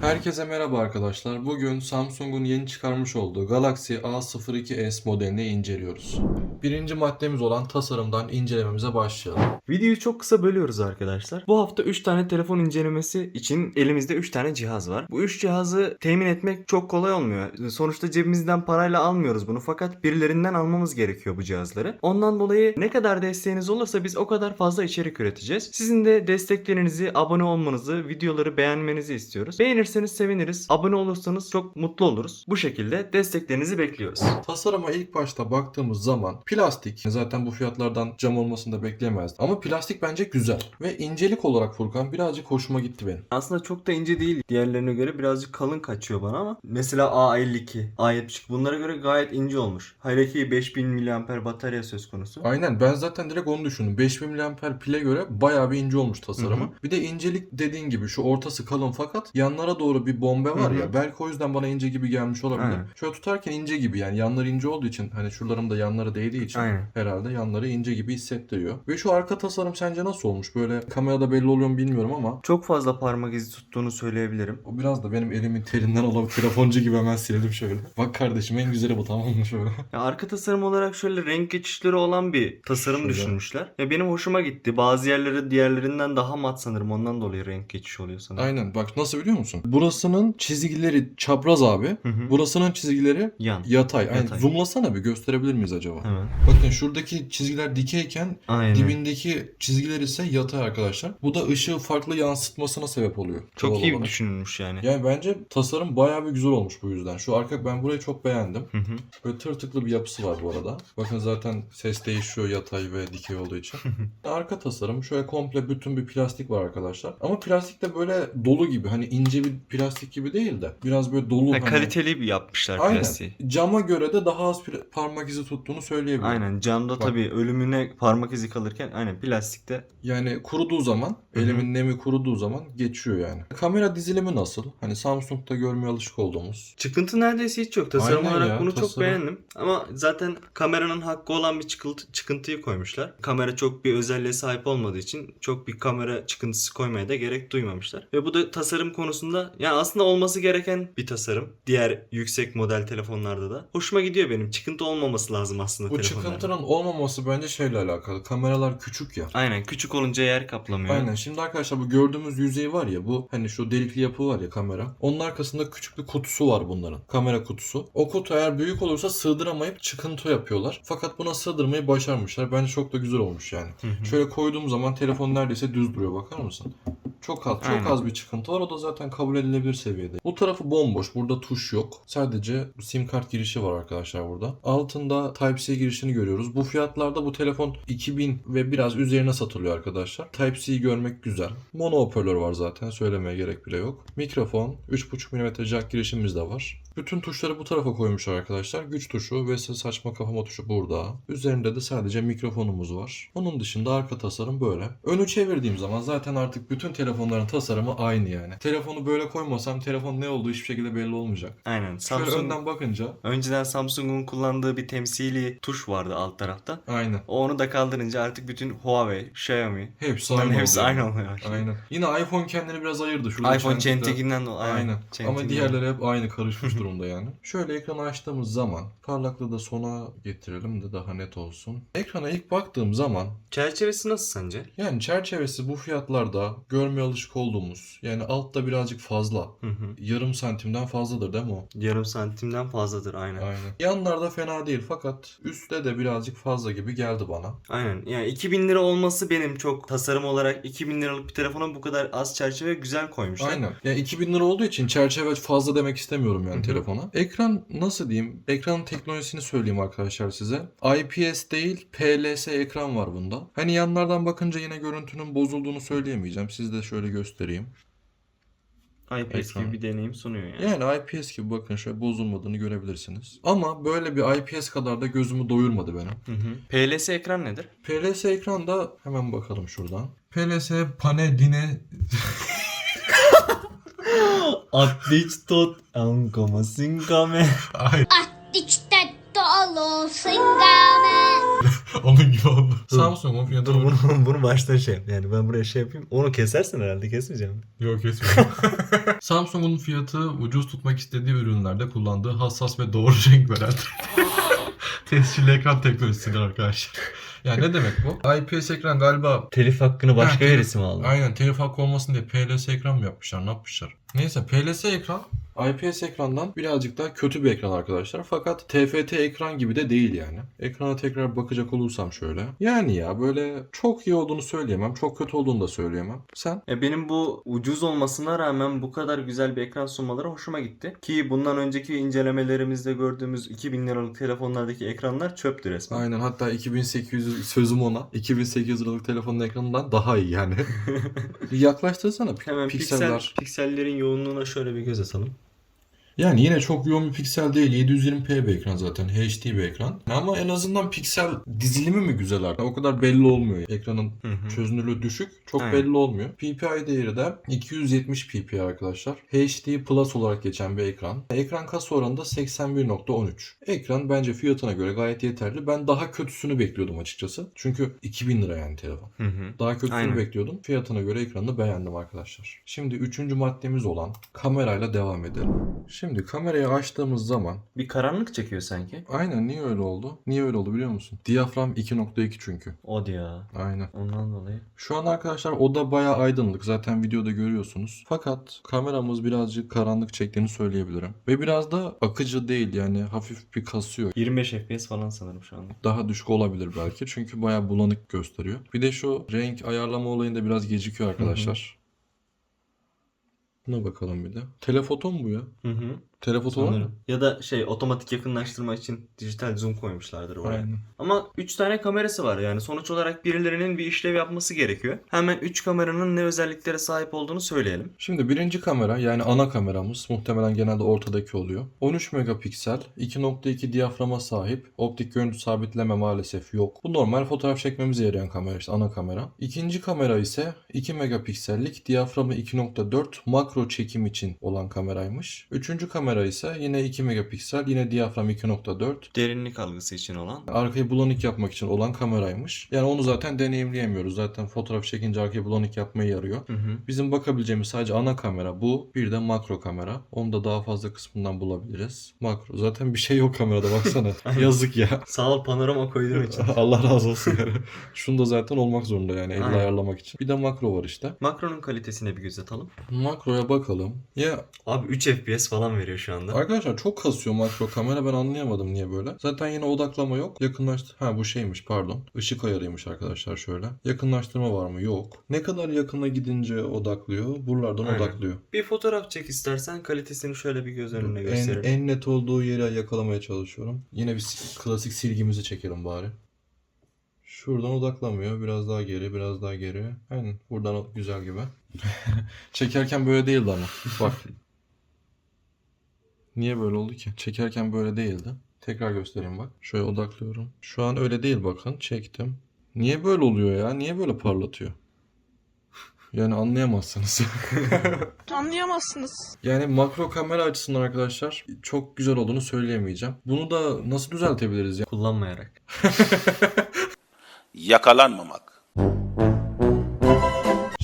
Herkese merhaba arkadaşlar. Bugün Samsung'un yeni çıkarmış olduğu Galaxy A02s modelini inceliyoruz. Birinci maddemiz olan tasarımdan incelememize başlayalım. Videoyu çok kısa bölüyoruz arkadaşlar. Bu hafta 3 tane telefon incelemesi için elimizde 3 tane cihaz var. Bu 3 cihazı temin etmek çok kolay olmuyor. Sonuçta cebimizden parayla almıyoruz bunu fakat birilerinden almamız gerekiyor bu cihazları. Ondan dolayı ne kadar desteğiniz olursa biz o kadar fazla içerik üreteceğiz. Sizin de desteklerinizi, abone olmanızı, videoları beğenmenizi istiyoruz. Beğenirseniz seviniriz. Abone olursanız çok mutlu oluruz. Bu şekilde desteklerinizi bekliyoruz. Tasarıma ilk başta baktığımız zaman plastik. Zaten bu fiyatlardan cam olmasını da bekleyemezdim. Ama plastik bence güzel. Ve incelik olarak Furkan birazcık hoşuma gitti benim. Aslında çok da ince değil. Diğerlerine göre birazcık kalın kaçıyor bana ama. Mesela A52, A72 bunlara göre gayet ince olmuş. Hele ki 5000 mAh batarya söz konusu. Aynen ben zaten direkt onu düşündüm. 5000 mAh pile göre bayağı bir ince olmuş tasarımı. Hı Bir de incelik dediğin gibi şu ortası kalın fakat yanlara doğru bir bombe var Hı hı. ya. Belki o yüzden bana ince gibi gelmiş olabilir. Aynen. Şöyle tutarken ince gibi yani yanları ince olduğu için hani şuralarım da yanları değdiği için Aynen. herhalde yanları ince gibi hissettiriyor. Ve şu arka tasarım sence nasıl olmuş? Böyle kamerada belli oluyor mu bilmiyorum ama Çok fazla parmak izi tuttuğunu söyleyebilirim. o biraz da benim elimin terinden olan telefoncu gibi hemen silelim şöyle. Bak kardeşim en güzeli bu tamam mı şöyle. Ya arka tasarım olarak şöyle renk geçişleri olan bir tasarım Şöyle. düşünmüşler. Ya benim hoşuma gitti. Bazı yerleri diğerlerinden daha mat sanırım. Ondan dolayı renk geçişi oluyor sanırım. Aynen bak nasıl biliyor musun? Burasının çizgileri çapraz abi. Hı hı. Burasının çizgileri Yan. yatay. Aynen. Yatay. Zoomlasana bir gösterebilir miyiz acaba? Hemen. Bakın şuradaki çizgiler dikeyken Aynen. dibindeki çizgiler ise yatay arkadaşlar. Bu da ışığı farklı yansıtmasına sebep oluyor. Çok doğal iyi olarak. düşünülmüş yani. Yani bence tasarım bayağı bir güzel olmuş bu yüzden. Şu arka ben burayı çok beğendim. Hı hı. Böyle tırtıklı bir yapısı var bu arada. Bakın zaten ses değişiyor yatay ve dikey olduğu için. arka tasarım şöyle komple bütün bir plastik var arkadaşlar. Ama plastik de böyle dolu gibi. Hani ince bir plastik gibi değil de. Biraz böyle dolu. Ha, hani... kaliteli bir yapmışlar Aynen. plastiği. Cama göre de daha az parmak izi tuttuğunu söyleyebilirim. Aynen camda Bak. tabii ölümüne parmak izi kalırken aynen plastikte Yani kuruduğu zaman, Hı hı. elimin nemi kuruduğu zaman geçiyor yani. Kamera dizilimi nasıl? Hani Samsung'da görmeye alışık olduğumuz. Çıkıntı neredeyse hiç yok. Tasarım Aynen olarak ya, bunu tasarım. çok beğendim. Ama zaten kameranın hakkı olan bir çıkıntı, çıkıntıyı koymuşlar. Kamera çok bir özelliğe sahip olmadığı için çok bir kamera çıkıntısı koymaya da gerek duymamışlar. Ve bu da tasarım konusunda yani aslında olması gereken bir tasarım. Diğer yüksek model telefonlarda da. Hoşuma gidiyor benim. Çıkıntı olmaması lazım aslında Bu çıkıntının olmaması bence şeyle alakalı. Kameralar küçük ya. Aynen küçük olunca yer kaplamıyor. Aynen. Şimdi arkadaşlar bu gördüğümüz yüzey var ya bu hani şu delikli yapı var ya kamera. Onun arkasında küçük bir kutusu var bunların. Kamera kutusu. O kutu eğer büyük olursa sığdıramayıp çıkıntı yapıyorlar. Fakat buna sığdırmayı başarmışlar. Bence çok da güzel olmuş yani. Hı hı. Şöyle koyduğum zaman telefon neredeyse düz duruyor bakar mısın? Çok az, çok Aynen. az bir çıkıntı var. O da zaten kabul edilebilir seviyede. Bu tarafı bomboş. Burada tuş yok. Sadece sim kart girişi var arkadaşlar burada. Altında Type-C girişini görüyoruz. Bu fiyatlarda bu telefon 2000 ve biraz üzerine satılıyor arkadaşlar. Type-C'yi görmek güzel. Mono hoparlör var zaten. Söylemeye gerek bile yok. Mikrofon, 3.5 mm jack girişimiz de var. Bütün tuşları bu tarafa koymuşlar arkadaşlar. Güç tuşu ve ses açma kapama tuşu burada. Üzerinde de sadece mikrofonumuz var. Onun dışında arka tasarım böyle. Önü çevirdiğim zaman zaten artık bütün telefonların tasarımı aynı yani. Telefonu böyle koymasam telefon ne olduğu hiçbir şekilde belli olmayacak. Aynen. Şöyle Samsung önden bakınca Önceden Samsung'un kullandığı bir temsili tuş vardı alt tarafta. aynen. O Onu da kaldırınca artık bütün Huawei, Xiaomi Hepsi aynı hepsi oluyor. aynı başladı. Aynen. Yine iPhone kendini biraz ayırdı. Şurada iPhone çentikinden dolayı. Aynen. Ama çentikinden. diğerleri hep aynı karışmış durumda yani. Şöyle ekranı açtığımız zaman parlaklığı da sona getirelim de daha net olsun. Ekrana ilk baktığım zaman Çerçevesi nasıl sence? yani çerçevesi bu fiyatlarda görmeye alışık olduğumuz yani altta birazcık fazla. Hı hı. Yarım santimden fazladır değil mi o? Yarım santimden fazladır aynen. Aynen. Yanlarda fena değil fakat üstte de birazcık fazla gibi geldi bana. Aynen. Yani 2000 lira olması benim çok tasarım olarak 2000 liralık bir telefona bu kadar az çerçeve güzel koymuşlar. Aynen. Yani 2000 lira olduğu için çerçeve fazla demek istemiyorum yani. Telefona. Ekran nasıl diyeyim? Ekranın teknolojisini söyleyeyim arkadaşlar size. IPS değil PLS ekran var bunda. Hani yanlardan bakınca yine görüntünün bozulduğunu söyleyemeyeceğim. Siz de şöyle göstereyim. IPS Ekran. gibi bir deneyim sunuyor yani. Yani IPS gibi bakın şöyle bozulmadığını görebilirsiniz. Ama böyle bir IPS kadar da gözümü doyurmadı benim. Hı hı. PLS ekran nedir? PLS ekranda hemen bakalım şuradan. PLS paneline 60 atliçtot angoma singame. Hayır. Atliçtetto alo singame. Onun gibi oldu. Samsung of ya da Dur bunu, bunu baştan şey. Yani ben buraya şey yapayım. Onu kesersin herhalde kesmeyeceğim. Yok kesmiyorum. Samsung'un fiyatı ucuz tutmak istediği ürünlerde kullandığı hassas ve doğru renk veren tescilli ekran teknolojisidir arkadaşlar. Yani ne demek bu? IPS ekran galiba... Telif hakkını başka Ha, telif- birisi aldı? Aynen telif hakkı olmasın diye PLS ekran mı yapmışlar ne yapmışlar? Neyse PLS ekran IPS ekrandan birazcık daha kötü bir ekran arkadaşlar. Fakat TFT ekran gibi de değil yani. Ekrana tekrar bakacak olursam şöyle. Yani ya böyle çok iyi olduğunu söyleyemem. Çok kötü olduğunu da söyleyemem. Sen? E benim bu ucuz olmasına rağmen bu kadar güzel bir ekran sunmaları hoşuma gitti. Ki bundan önceki incelemelerimizde gördüğümüz 2000 liralık telefonlardaki ekranlar çöptü resmen. Aynen hatta 2800 sözüm ona 2800 liralık telefonun ekranından daha iyi yani. yaklaştırsana Hemen pikseller. piksel, piksellerin yoğunluğuna şöyle bir göz atalım. Yani yine çok yoğun bir piksel değil. 720p bir ekran zaten. HD bir ekran. Ama en azından piksel dizilimi mi güzel artık? O kadar belli olmuyor. Ekranın Hı hı. çözünürlüğü düşük. Çok Aynen. belli olmuyor. PPI değeri de 270 ppi arkadaşlar. HD Plus olarak geçen bir ekran. Ekran kasa oranı da 81.13. Ekran bence fiyatına göre gayet yeterli. Ben daha kötüsünü bekliyordum açıkçası. Çünkü 2000 lira yani telefon. Hı hı. Daha kötüsünü Aynen. bekliyordum. Fiyatına göre ekranını beğendim arkadaşlar. Şimdi üçüncü maddemiz olan kamerayla devam edelim. Şimdi kamerayı açtığımız zaman Bir karanlık çekiyor sanki. aynen niye öyle oldu? Niye öyle oldu biliyor musun? Diyafram 2.2 çünkü. O ya. Aynen. Ondan dolayı. Şu an arkadaşlar oda bayağı aydınlık. Zaten videoda görüyorsunuz. Fakat kameramız birazcık karanlık çektiğini söyleyebilirim. Ve biraz da akıcı değil yani hafif bir kasıyor. 25 FPS falan sanırım şu anda. Daha düşük olabilir belki çünkü bayağı bulanık gösteriyor. Bir de şu renk ayarlama olayında biraz gecikiyor arkadaşlar. Buna bakalım bir de. Telefoto mu bu ya? Hı hı. Telefoto var mı? Ya da şey otomatik yakınlaştırma için dijital zoom koymuşlardır oraya. Aynen. Ama 3 tane kamerası var yani sonuç olarak birilerinin bir işlev yapması gerekiyor. Hemen 3 kameranın ne özelliklere sahip olduğunu söyleyelim. Şimdi birinci kamera yani ana kameramız muhtemelen genelde ortadaki oluyor. 13 megapiksel, 2.2 diyaframa sahip, optik görüntü sabitleme maalesef yok. Bu normal fotoğraf çekmemize yarayan kamera işte ana kamera. İkinci kamera ise 2 megapiksellik, diyaframı 2.4 makro çekim için olan kameraymış. Üçüncü kamera ise yine 2 megapiksel, yine diyafram 2.4. Derinlik algısı için olan. Arkayı bulanık yapmak için olan kameraymış. Yani onu zaten deneyimleyemiyoruz. Zaten fotoğraf çekince arkayı bulanık yapmaya yarıyor. Hı hı. Bizim bakabileceğimiz sadece ana kamera bu. Bir de makro kamera. Onu da daha fazla kısmından bulabiliriz. Makro. Zaten bir şey yok kamerada baksana. Yazık ya. Sağ ol panorama koyduğun için. Allah razı olsun yani. Şunu da zaten olmak zorunda yani elle Aynen. ayarlamak için. Bir de makro var işte. Makronun kalitesine bir göz atalım. Makroya bakalım. Ya Abi 3 FPS falan veriyor şu anda. arkadaşlar çok kasıyor makro kamera. Ben anlayamadım niye böyle. Zaten yine odaklama yok. Yakınlaştır... Ha bu şeymiş pardon. Işık ayarıymış arkadaşlar şöyle. Yakınlaştırma var mı? Yok. Ne kadar yakına gidince odaklıyor? Buralardan Aynen. odaklıyor. Bir fotoğraf çek istersen kalitesini şöyle bir göz önüne En, gösterelim. en net olduğu yere yakalamaya çalışıyorum. Yine bir klasik silgimizi çekelim bari. Şuradan odaklamıyor. Biraz daha geri, biraz daha geri. Aynen. Buradan güzel gibi. Çekerken böyle değildi ama. Bak. Niye böyle oldu ki? Çekerken böyle değildi. Tekrar göstereyim bak. Şöyle odaklıyorum. Şu an öyle değil bakın. Çektim. Niye böyle oluyor ya? Niye böyle parlatıyor? Yani anlayamazsınız. Anlayamazsınız. Yani makro kamera açısından arkadaşlar çok güzel olduğunu söyleyemeyeceğim. Bunu da nasıl düzeltebiliriz ya? Kullanmayarak. yakalanmamak.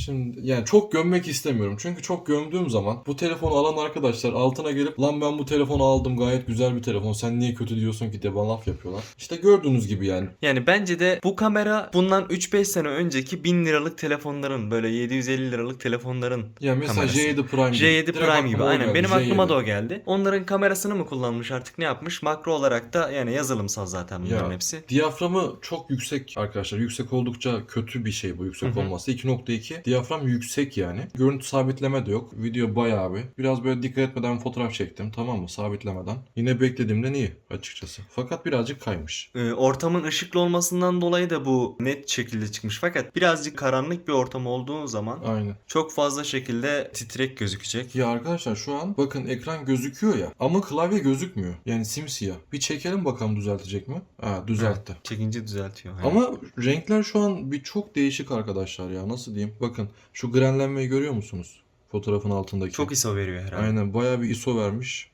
Şimdi yani çok gömmek istemiyorum. Çünkü çok gömdüğüm zaman bu telefonu alan arkadaşlar altına gelip lan ben bu telefonu aldım gayet güzel bir telefon sen niye kötü diyorsun ki diye bana laf yapıyorlar. İşte gördüğünüz gibi yani. Yani bence de bu kamera bundan 3-5 sene önceki 1000 liralık telefonların böyle 750 liralık telefonların Ya mesela Kamerası. J7 Prime gibi. J7 Direkt Prime gibi aklıma aynen geldi, benim aklıma J7. da o geldi. Onların kamerasını mı kullanmış artık ne yapmış? Makro olarak da yani yazılımsal zaten bunların Ya, hepsi. Diyaframı çok yüksek arkadaşlar. Yüksek oldukça kötü bir şey bu yüksek Hı hı. olması. 2.2. Diyafram yüksek yani. Görüntü sabitleme de yok. Video bayağı bir. Biraz böyle dikkat etmeden fotoğraf çektim tamam mı? Sabitlemeden. Yine beklediğimden iyi açıkçası. Fakat birazcık kaymış. Ee, ortamın ışıklı olmasından dolayı da bu net şekilde çıkmış. Fakat birazcık karanlık bir ortam olduğu zaman Aynen. çok fazla şekilde titrek gözükecek. Ya arkadaşlar şu an bakın ekran gözüküyor ya ama klavye gözükmüyor. Yani simsiyah. Bir çekelim bakalım düzeltecek mi? Ha düzeltti. Çekince düzeltiyor. aynen. Ama renkler şu an bir çok değişik arkadaşlar ya. Nasıl diyeyim? Bakın şu grenlenmeyi görüyor musunuz? Fotoğrafın altındaki. çok ISO veriyor herhalde. Aynen bayağı bir ISO vermiş.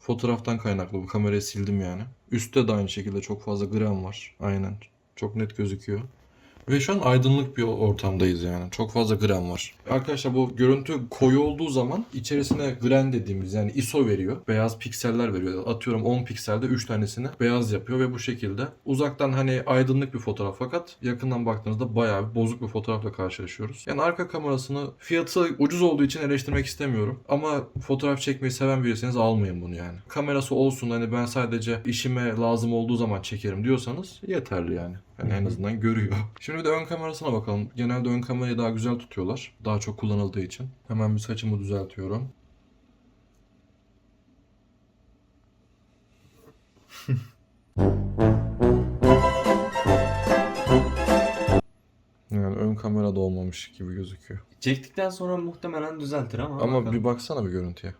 Fotoğraftan kaynaklı bu kamerayı sildim yani. Üstte de aynı şekilde çok fazla gram var. Aynen. Çok net gözüküyor. Ve şu an aydınlık bir ortamdayız yani. Çok fazla gram var. Arkadaşlar bu görüntü koyu olduğu zaman içerisine gren dediğimiz yani ISO veriyor. Beyaz pikseller veriyor. Atıyorum 10 pikselde 3 tanesini beyaz yapıyor ve bu şekilde uzaktan hani aydınlık bir fotoğraf fakat yakından baktığınızda bayağı bir bozuk bir fotoğrafla karşılaşıyoruz. Yani arka kamerasını fiyatı ucuz olduğu için eleştirmek istemiyorum. Ama fotoğraf çekmeyi seven biriyseniz almayın bunu yani. Kamerası olsun hani ben sadece işime lazım olduğu zaman çekerim diyorsanız yeterli yani. Yani en azından görüyor. Şimdi bir de ön kamerasına bakalım. Genelde ön kamerayı daha güzel tutuyorlar. Daha çok kullanıldığı için. Hemen bir saçımı düzeltiyorum. Yani ön kamera da olmamış gibi gözüküyor. Çektikten sonra muhtemelen düzeltir ama. Ama bakalım. bir baksana bir görüntüye.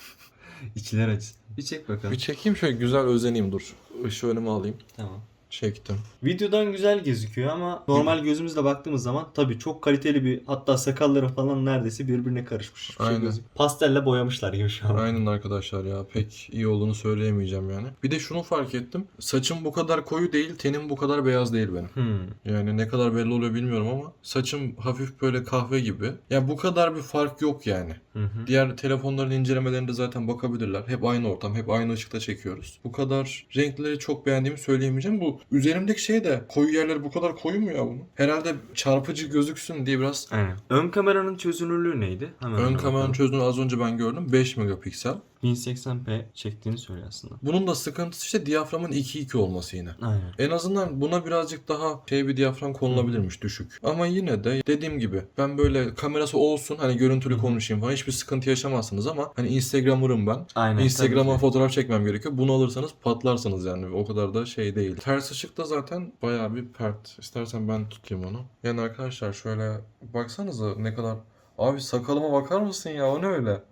içler açsın. Bir çek bakalım. Bir çekeyim şöyle güzel özeneyim dur. Işığı önüme alayım. Tamam. Çektim. Videodan güzel gözüküyor ama normal gözümüzle baktığımız zaman tabii çok kaliteli bir hatta sakalları falan neredeyse birbirine karışmış. Bir şey Aynen. gözük- Pastelle boyamışlar gibi şu an. Aynen arkadaşlar ya pek iyi olduğunu söyleyemeyeceğim yani. Bir de şunu fark ettim. Saçım bu kadar koyu değil, tenim bu kadar beyaz değil benim. Hmm. Yani ne kadar belli oluyor bilmiyorum ama saçım hafif böyle kahve gibi. Ya bu kadar bir fark yok yani. Hı hı. Diğer telefonların incelemelerinde zaten bakabilirler. Hep aynı ortam, hep aynı ışıkta çekiyoruz. Bu kadar renkleri çok beğendiğimi söyleyemeyeceğim. Bu üzerimdeki şey de koyu yerleri bu kadar koyu mu ya bunun? Herhalde çarpıcı gözüksün diye biraz Aynen. Ön kameranın çözünürlüğü neydi? Hemen ön kameranın bakalım. çözünürlüğünü az önce ben gördüm. 5 megapiksel. 1080p çektiğini söylüyor aslında. Bunun da sıkıntısı işte diyaframın 2.2 olması yine. Aynen. En azından buna birazcık daha şey bir diyafram konulabilirmiş düşük. Ama yine de dediğim gibi ben böyle kamerası olsun hani görüntülü konuşayım falan hiçbir sıkıntı yaşamazsınız ama hani Instagram'ırım ben. Aynen. Instagram'a fotoğraf çekmem gerekiyor. Bunu alırsanız patlarsınız yani. O kadar da şey değil. Ters ışık da zaten bayağı bir pert. İstersen ben tutayım onu. Yani arkadaşlar şöyle baksanıza ne kadar... Abi sakalıma bakar mısın ya? O ne öyle?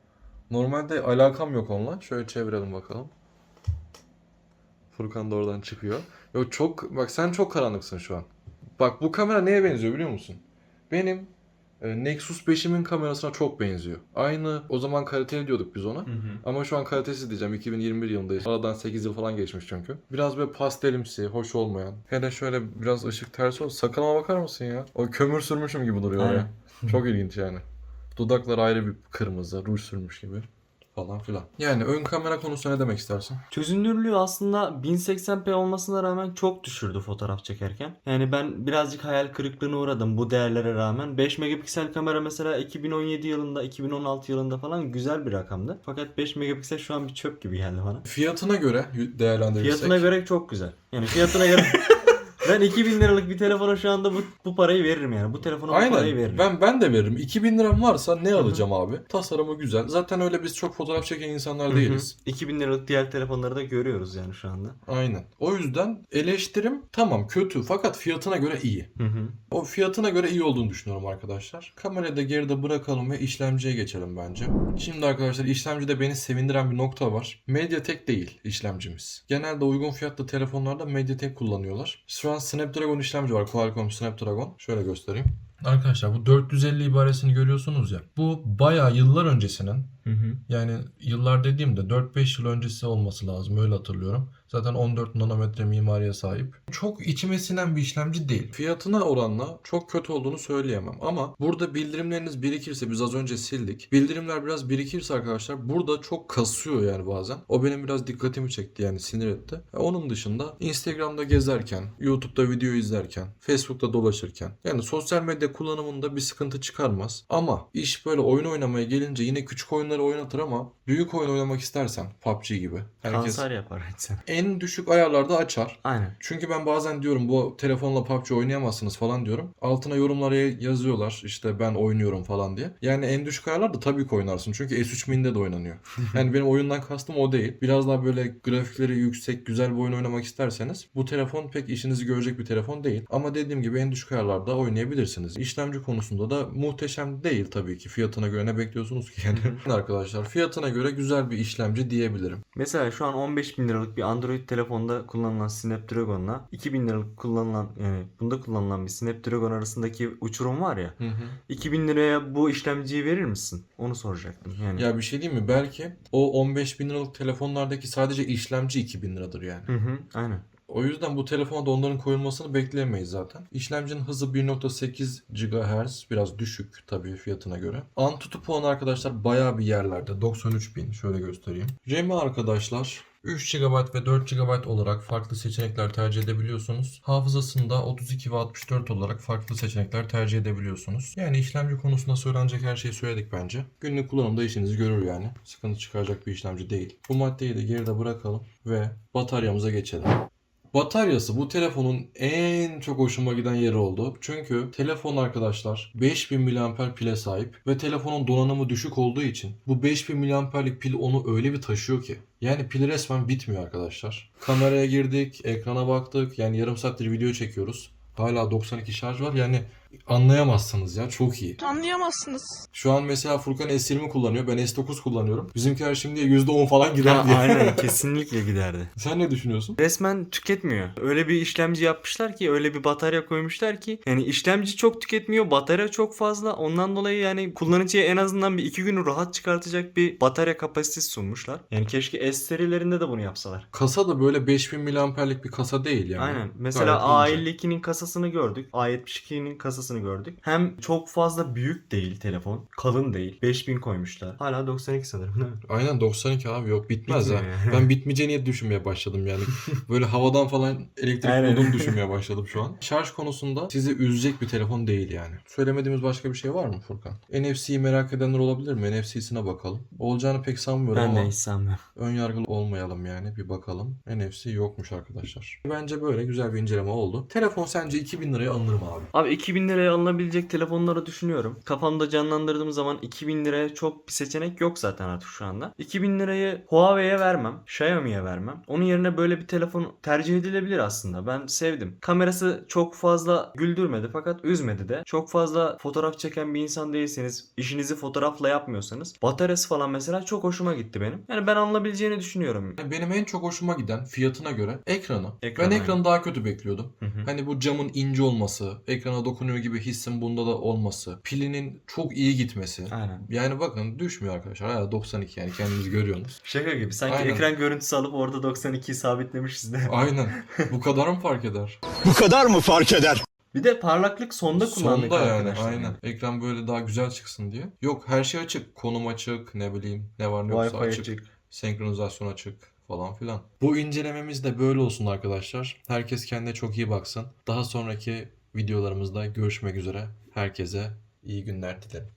Normalde alakam yok onunla. Şöyle çevirelim bakalım. Furkan da oradan çıkıyor. Yok çok... Bak sen çok karanlıksın şu an. Bak bu kamera neye benziyor biliyor musun? Benim e, Nexus 5'imin kamerasına çok benziyor. Aynı o zaman kaliteli diyorduk biz ona. Hı hı. Ama şu an kalitesiz diyeceğim. 2021 yılındayız. Aradan 8 yıl falan geçmiş çünkü. Biraz böyle pastelimsi, hoş olmayan. Hele şöyle biraz ışık ters ol. Sakalıma bakar mısın ya? O kömür sürmüşüm gibi duruyor. Aynen. Çok ilginç yani. Dudaklar ayrı bir kırmızı, ruj sürmüş gibi falan filan. Yani ön kamera konusunda ne demek istersin? Çözünürlüğü aslında 1080p olmasına rağmen çok düşürdü fotoğraf çekerken. Yani ben birazcık hayal kırıklığına uğradım bu değerlere rağmen. 5 megapiksel kamera mesela 2017 yılında, 2016 yılında falan güzel bir rakamdı. Fakat 5 megapiksel şu an bir çöp gibi geldi bana. Fiyatına göre değerlendirirsek. Fiyatına göre çok güzel. Yani fiyatına göre ben 2000 liralık bir telefona şu anda bu, bu parayı veririm yani. Bu telefona bu parayı Aynen. veririm. Ben ben de veririm. 2000 liram varsa ne alacağım abi? Tasarımı güzel. Zaten öyle biz çok fotoğraf çeken insanlar Hı hı. değiliz. 2000 liralık diğer telefonları da görüyoruz yani şu anda. Aynen. O yüzden eleştirim tamam kötü fakat fiyatına göre iyi. Hı hı. O fiyatına göre iyi olduğunu düşünüyorum arkadaşlar. Kamerayı da geride bırakalım ve işlemciye geçelim bence. Şimdi arkadaşlar işlemcide beni sevindiren bir nokta var. Mediatek değil işlemcimiz. Genelde uygun fiyatlı telefonlarda Mediatek kullanıyorlar. Şu an Snapdragon işlemci var. Qualcomm Snapdragon. Şöyle göstereyim. Arkadaşlar bu 450 ibaresini görüyorsunuz ya. Bu bayağı yıllar öncesinin Hı hı. yani yıllar dediğimde 4-5 yıl öncesi olması lazım öyle hatırlıyorum. Zaten 14 nanometre mimariye sahip. Çok içime sinen bir işlemci değil. Fiyatına oranla çok kötü olduğunu söyleyemem. Ama burada bildirimleriniz birikirse biz az önce sildik. Bildirimler biraz birikirse arkadaşlar burada çok kasıyor yani bazen. O benim biraz dikkatimi çekti yani sinir etti. E, Onun dışında Instagram'da gezerken, YouTube'da video izlerken, Facebook'ta dolaşırken yani sosyal medya kullanımında bir sıkıntı çıkarmaz. Ama iş böyle oyun oynamaya gelince yine küçük oyunları oynatır ama büyük oyun oynamak istersen PUBG gibi. Herkes Kanser yapar etsen. En düşük ayarlarda açar. Aynen. Çünkü ben bazen diyorum bu telefonla PUBG oynayamazsınız falan diyorum. Altına yorumlara yazıyorlar işte ben oynuyorum falan diye. Yani en düşük ayarlarda tabii ki oynarsın. Çünkü S3 Mini'de de oynanıyor. Yani benim oyundan kastım o değil. Biraz daha böyle grafikleri yüksek, güzel bir oyun oynamak isterseniz bu telefon pek işinizi görecek bir telefon değil. Ama dediğim gibi en düşük ayarlarda oynayabilirsiniz. İşlemci konusunda da muhteşem değil tabii ki. Fiyatına göre ne bekliyorsunuz ki yani? Arkadaşlar fiyatına göre güzel bir işlemci diyebilirim. Mesela şu an 15 bin liralık bir Android telefonda kullanılan Snapdragon'la 2000 liralık kullanılan yani bunda kullanılan bir Snapdragon arasındaki uçurum var ya. Hı hı. 2000 liraya bu işlemciyi verir misin? Onu soracaktım. Yani. Ya bir şey diyeyim mi? Belki o 15 bin liralık telefonlardaki sadece işlemci 2000 liradır yani. Hı hı, aynen. O yüzden bu telefona da onların koyulmasını bekleyemeyiz zaten. İşlemcinin hızı 1.8 GHz biraz düşük tabii fiyatına göre. Antutu puanı arkadaşlar bayağı bir yerlerde. 93.000 şöyle göstereyim. RAM'i arkadaşlar 3 GB ve 4 GB olarak farklı seçenekler tercih edebiliyorsunuz. Hafızasında 32 ve 64 olarak farklı seçenekler tercih edebiliyorsunuz. Yani işlemci konusunda söylenecek her şeyi söyledik bence. Günlük kullanımda işinizi görür yani. Sıkıntı çıkaracak bir işlemci değil. Bu maddeyi de geride bırakalım ve bataryamıza geçelim. Bataryası bu telefonun en çok hoşuma giden yeri oldu. Çünkü telefon arkadaşlar 5000 mAh pile sahip ve telefonun donanımı düşük olduğu için bu 5000 mAh'lik pil onu öyle bir taşıyor ki. Yani pil resmen bitmiyor arkadaşlar. Kameraya girdik, ekrana baktık. Yani yarım saattir video çekiyoruz. Hala 92 şarj var. Yani anlayamazsınız ya. Çok iyi. Anlayamazsınız. Şu an mesela Furkan S20 kullanıyor. Ben S9 kullanıyorum. Bizimkiler şimdiye %10 falan gider diye. aynen kesinlikle giderdi. Sen ne düşünüyorsun? Resmen tüketmiyor. Öyle bir işlemci yapmışlar ki öyle bir batarya koymuşlar ki yani işlemci çok tüketmiyor batarya çok fazla ondan dolayı yani kullanıcıya en azından bir iki günü rahat çıkartacak bir batarya kapasitesi sunmuşlar. Yani keşke S serilerinde de bunu yapsalar. Kasa da böyle 5000 mAh'lik bir kasa değil yani. Aynen. Mesela Gayet ince. A52'nin kasasını gördük. A72'nin kasasını gördük. Hem çok fazla büyük değil telefon. Kalın değil. 5000 koymuşlar. Hala 92 sanırım değil mi? Aynen 92 abi yok bitmez Bitmiyor ha. yani. Ben bitmeyeceğini düşünmeye başladım yani. Böyle havadan falan elektrik Aynen. olduğunu düşünmeye başladım şu an. Şarj konusunda sizi üzecek bir telefon değil yani. Söylemediğimiz başka bir şey var mı Furkan? NFC'yi merak edenler olabilir mi? NFC'sine bakalım. Olacağını pek sanmıyorum Ben ama de hiç sanmıyorum. ön yargılı olmayalım yani bir bakalım. NFC yokmuş arkadaşlar. Bence böyle güzel bir inceleme oldu. Telefon sence 2000 liraya alınır mı abi? Abi 2000 liraya alınabilecek telefonları düşünüyorum. Kafamda canlandırdığım zaman 2000 liraya çok bir seçenek yok zaten artık şu anda. 2000 lirayı Huawei'ye vermem. Xiaomi'ye vermem. Onun yerine böyle bir telefon tercih edilebilir aslında. Ben sevdim. Kamerası çok fazla güldürmedi fakat üzmedi de. Çok fazla fotoğraf çeken bir insan değilseniz, işinizi fotoğrafla yapmıyorsanız, bataryası falan mesela çok hoşuma gitti benim. Yani ben alınabileceğini düşünüyorum. Benim en çok hoşuma giden fiyatına göre ekranı. Ekran, ben ekranı daha kötü bekliyordum. Hı hı. Hani bu camın ince olması, ekrana dokunuyor gibi hissin bunda da olması, pilinin çok iyi gitmesi. Aynen. Yani bakın düşmüyor arkadaşlar. Hala 92 yani kendiniz görüyorsunuz. Şaka gibi. Sanki Aynen. ekran görüntüsü alıp orada 92'yi sabitlemişiz de. Aynen. Bu kadar mı fark eder? Bu kadar mı fark eder? Bir de parlaklık sonda kullandık Sonda yani aynen. Ekran böyle daha güzel çıksın diye. Yok her şey açık. Konum açık. Ne bileyim ne var ne yoksa Wi-Fi açık. açık. Senkronizasyon açık falan filan. Bu incelememiz de böyle olsun arkadaşlar. Herkes kendine çok iyi baksın. Daha sonraki videolarımızda görüşmek üzere. Herkese iyi günler dilerim.